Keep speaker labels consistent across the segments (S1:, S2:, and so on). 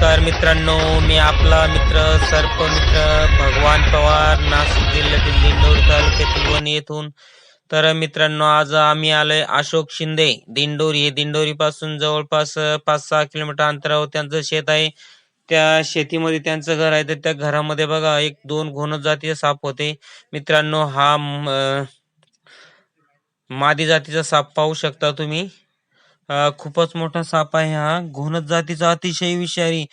S1: नमस्कार मित्रांनो मी आपला मित्र सर्प मित्र भगवान पवार नाशिक जिल्ह्यातील दिंडोर तालुक्यातील वणी येथून. तर मित्रांनो आज आम्ही आलोय अशोक शिंदे दिंडोरी. दिंडोरी पासून जवळपास पाच सहा किलोमीटर अंतरावर त्यांचं शेत आहे. त्या शेतीमध्ये त्यांचं घर आहे. तर त्या घरामध्ये बघा एक दोन घोण जातीचे साप होते. मित्रांनो हा मादी जातीचा साप पाहू शकता तुम्ही. खूपच मोठा साप आहे हा. घोणस जातीचा अतिशय विषारी.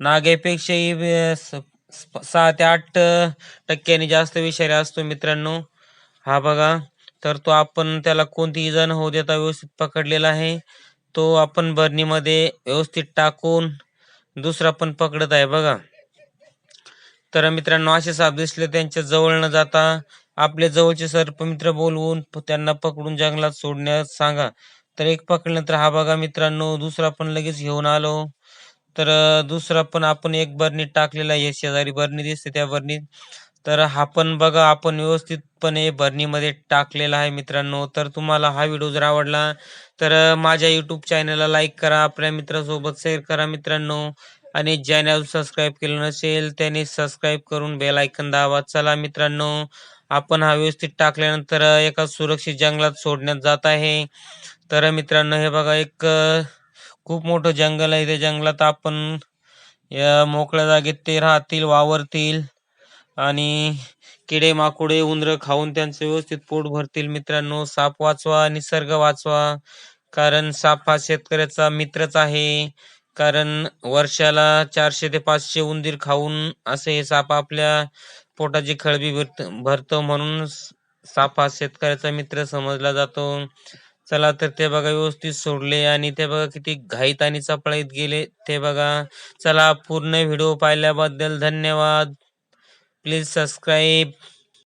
S1: नागेपेक्षाही स- स- सहा ते आठ अ, टक्क्यांनी जास्त विषारी असतो मित्रांनो. हा बघा. तर तो आपण त्याला कोणतीही जण होऊ देता व्यवस्थित पकडलेला आहे. तो आपण बरणीमध्ये व्यवस्थित टाकून दुसरा पण पकडत आहे बघा. तर मित्रांनो असे साप दिसले त्यांच्या जवळ न जाता आपले जवळचे सर्पमित्र बोलवून प- त्यांना पकडून जंगलात सोडण्यास सांगा. तर एक पकडल्यानंतर हा बघा मित्रांनो दुसरा पण लगेच घेऊन आलो. तर दुसरा पण आपण एक बरणीत टाकलेला आहे. शेजारी बरणी दिसते त्या बर्नीत. तर हा पण बघा आपण व्यवस्थितपणे बर्नीमध्ये टाकलेला आहे मित्रांनो. तर तुम्हाला हा व्हिडिओ जर आवडला तर माझ्या युट्यूब चॅनलला लाईक करा आपल्या मित्रासोबत शेअर करा मित्रांनो. आणि चॅनल सबस्क्राईब केलं नसेल त्याने सबस्क्राईब करून बेल ऐकन दाबा. चला मित्रांनो आपण हा व्यवस्थित टाकल्यानंतर एका सुरक्षित जंगलात सोडण्यात जात आहे. तर मित्रांनो हे बघा एक खूप मोठं जंगल आहे. त्या जंगलात आपण या मोकळ्या जागेत ते राहतील वावरतील आणि किडे माकुडे उंदरं खाऊन त्यांचं व्यवस्थित पोट भरतील. मित्रांनो साप वाचवा निसर्ग वाचवा कारण साप हा शेतकऱ्याचा मित्रच आहे. कारण वर्षाला चारशे ते पाचशे उंदीर खाऊन असे हे साप आपल्या पोटाची खळबी भरत भरतो म्हणून साप हा शेतकऱ्याचा मित्र समजला जातो. चला तर ते बघा व्यवस्थित सोडले आणि ते बघा किती घाईत आणि चपळाईत गेले. ते बघा. चला पूर्ण व्हिडिओ पाहिल्याबद्दल धन्यवाद. Please subscribe